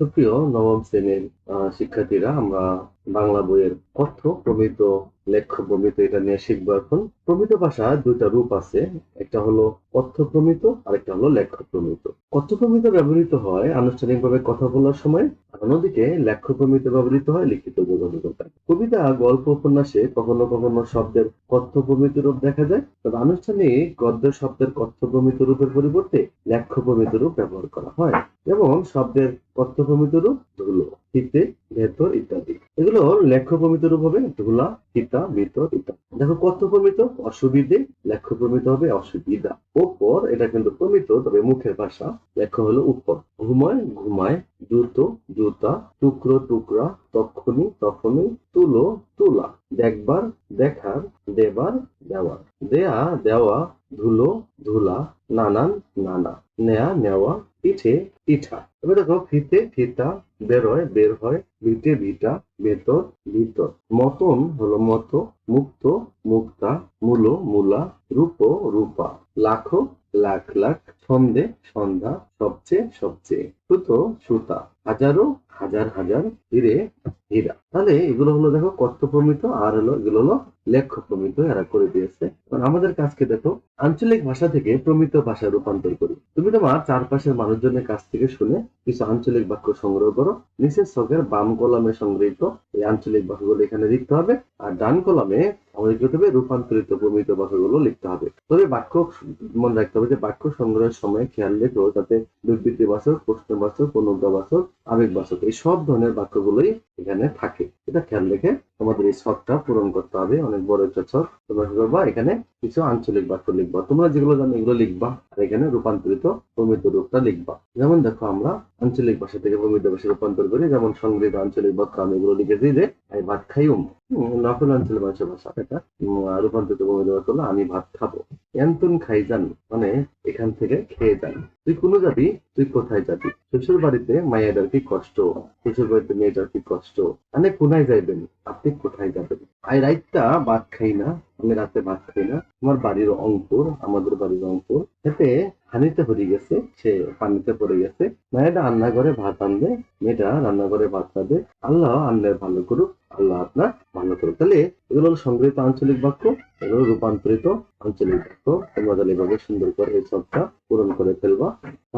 সুপ্রিয় নবম শ্রেণির শিক্ষার্থীরা, আমরা বাংলা বইয়ের কথ্য, প্রমিত লেখ্য প্রমিত এটা নিয়ে শিখব এখন। প্রমিত ভাষা দুইটা রূপ আছে, একটা হলো কথ্য প্রমিত আর একটা হলো লেখ্য প্রমিত। কথ্য প্রমিত ব্যবহৃত হয় আনুষ্ঠানিকভাবে কথা বলার সময় অন্যদিকে লেখ্য প্রমিত ব্যবহৃত হয় লিখিত যোগাযোগের কবিতা, গল্প, উপন্যাসে কখনো কখনো শব্দের কথ্য প্রমিত রূপ দেখা যায়, তবে আনুষ্ঠানিক গদ্য শব্দের কথ্য প্রমিত রূপের পরিবর্তে লেখ্য প্রমিত রূপ ব্যবহার করা হয়। যেমন, শব্দের কথ্য প্রমিত রূপ ধুলো ফিতে ভেতর ইত্যাদি। এগুলো লেখ্য প্রমিত রূপ হবে ধুলা ফিতা ভিতর ইত্যাদি দেখো কথ্য প্রমিত অসুবিধে লেখ্য প্রমিত হবে অসুবিধা। ওপর, এটা কিন্তু প্রমিত, তবে মুখের ভাষা, লেখ্য হলো উপর। ঘুমায় ঘুমায় জুতো জুতা টুকরো, টুকরা তখনই তখনই তুলো, তুলা। দেখবার, দেখার, দেবার, দেওয়ার। দেয়া, দেওয়া, ধুলো, ধুলা, নানান, নানা। নেয়া, নেওয়া পিঠে পিঠা। এবার দেখো, ফিতে ফিতা, বেরোয়, বের হয় ভিটে ভিটা ভেতর ভিতর। মতন হলো মতো, মুক্ত, মুক্তা, মূলো, মূলা, রূপ, রূপা। লাখো, লাখ লাখ, ছন্দে সন্ধ্যা সবচেয়ে সবচেয়ে। সুতো, সুতা। হাজারো, হাজার হাজার, হিরে, হীরা। তাহলে এগুলো হলো দেখো কথ্য প্রমিত আর হলো, এগুলো হলো লেখ্য প্রমিত, এরা করে দিয়েছে। আমাদের কাজকে দেখো, আঞ্চলিক ভাষা থেকে প্রমিত ভাষায় রূপান্তর করি। তুমি তোমার চারপাশের মানুষজনের কাছ থেকে শুনে কিছু আঞ্চলিক বাক্য সংগ্রহ করো। নিচের ছকের বাম কলামে সংগৃহীত এই আঞ্চলিক বাক্যগুলো এখানে লিখতে হবে। আর ডান কলামে আমাদের রূপান্তরিত প্রমিত বাক্যগুলো লিখতে হবে। তবে বাক্য মনে রাখতে হবে যে বাক্য সংগ্রহের সময় খেয়াল রেখো যাতে বিবৃতি বাচক প্রশ্নবাচক, অনুজ্ঞাবাচক, আবেগবাচক এই সব ধরনের বাক্যগুলোই এখানে থাকে। এটা খেয়াল রেখে তোমাদের এই শখটা পূরণ করতে হবে। অনেক বড় একটা ছক। তোমরা কি করবা এখানে কিছু আঞ্চলিক বাক্য লিখবা। তোমরা যেগুলো জানো, এগুলো লিখবা আর এখানে রূপান্তরিত প্রমিত রূপটা লিখবা। যেমন দেখো, আমরা আঞ্চলিক ভাষা থেকে প্রমিত ভাষা রূপান্তর করি, যেমন সংগৃহীত আঞ্চলিক বাক্য, আমি এগুলো লিখেছি যে আমি ভাত খাই উম নকল আঞ্চলিক ভাষা ভাষা। এটা রূপান্তরিত প্রমিত বাক্য হলো, আমি ভাত খাব। এন্তন খাইজান মানে এখান থেকে খেয়ে যান। তুই কোনো যাবি? তুই কোথায় যাবি? শ্বশুর বাড়িতে মায়েদের কি কষ্ট? শ্বশুর বাড়িতে মেয়েদের কি কষ্ট? মানে কোনায় যাইবেন? আপনি কোথায় যাবেন? আই রাইতটা ভাত খাই না। আমি রাতে ভাত খাই না। আমার বাড়ির অঙ্কুর, আমাদের বাড়ির অঙ্কুর এতে হানিতে পড়ে গেছে, সে পানিতে পড়ে গেছে। মেয়েটা রান্নাঘরে ভাত আনবে মেয়েটা রান্নাঘরে ভাত খাবে। আল্লাহ আল্লাহ ভালো করুক, আল্লাহ আপনার ভালো করুক। তাহলে এগুলো হলো সংগৃহীত আঞ্চলিক বাক্য, এগুলো রূপান্তরিত আঞ্চলিক বাক্য। তোমরা তাহলে এভাবে সুন্দর করে এই সবটা পূরণ করে ফেলবা।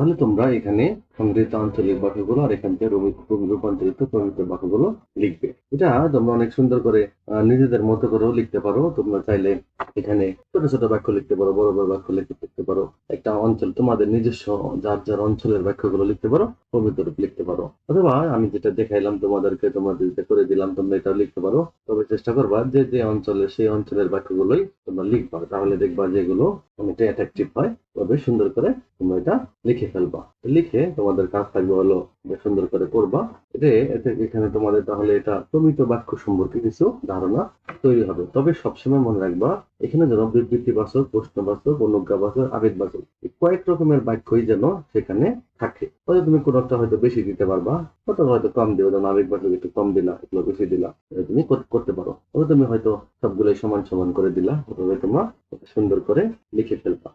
তাহলে তোমরা এখানে সংগৃহীত আঞ্চলিক বাক্যগুলো আর এখান থেকে রূপ- রূপান্তরিত প্রমিত বাক্যগুলো লিখবে। এটা তোমরা অনেক সুন্দর করে নিজেদের মতো করেও লিখতে পারো। তোমরা চাইলে এখানে ছোট ছোট বাক্য লিখতে পারো, বড় বড় বাক্য লিখতে পারো। একটা অঞ্চল, তোমাদের নিজস্ব যার যার অঞ্চলের বাক্যগুলো লিখতে পারো প্রমিত রূপ লিখতে পারো। অথবা আমি যেটা দেখাইলাম তোমাদেরকে, তোমাদের করে দিলাম, তোমরা এটা লিখতে পারো। তবে চেষ্টা করবা যে যে অঞ্চলে, সেই অঞ্চলের বাক্যগুলোই তোমরা লিখবা। তাহলে দেখবা যেগুলো অনেকটা অ্যাট্রাকটিভ হয়। তবে সুন্দর করে তোমরা এটা লিখে ফেলবা। লিখে তোমাদের কাজ থাকবে হলো সুন্দর করে করবা এতে এতে এখানে তোমাদের তাহলে এটা প্রমিত বাক্য সম্পর্কে কিছু ধারণা তৈরি হবে। তবে সবসময় মনে রাখবা, এখানে যেন বিবৃতিবাচক প্রশ্নবাচক অনুজ্ঞাবাচক আবেগবাচক এই কয়েক রকমের বাক্যই যেন সেখানে থাকে। হয়তো তুমি কোনো একটা হয়তো বেশি দিতে পারবা কোথাও হয়তো কম দিও, যেমন আবেগবাচক একটু কম দিলা এগুলো বেশি দিলা তুমি কর- করতে পারো। তবে তুমি হয়তো সবগুলোই সমান সমান করে দিলা ওভাবে তোমরা সুন্দর করে লিখে ফেলবা।